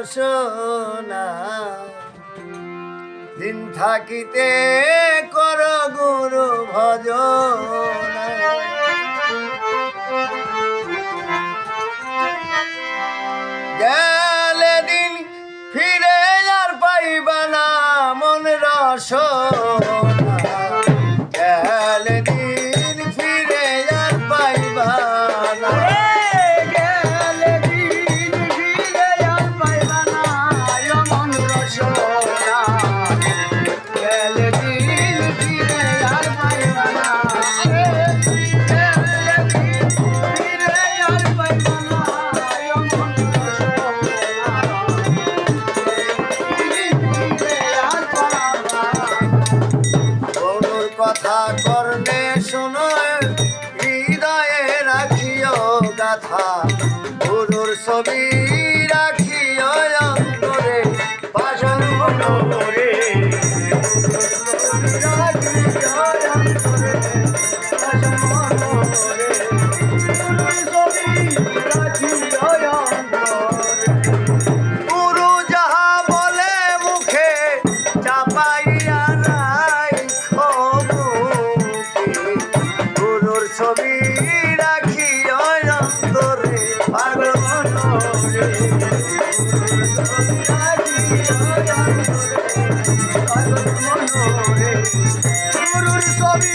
বাসনা। দিন থাকিতে কর গুরু ভজনা। গেলে দিন ফিরে আর পাইবা না মন রসনা। কথা করলে শোনো হৃদয়ে রাখিও গাথা। গুরুর ছবি রাখিও অন্তরে বাসন মনোরে পাগল মনোরে গুরুর ছবি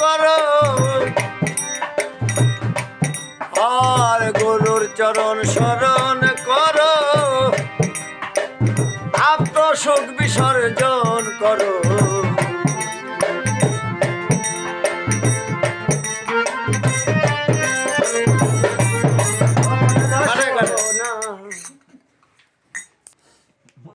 করো। আর গুরুর চরণ স্মরণ করো। আত্মসুখ বিসর্জন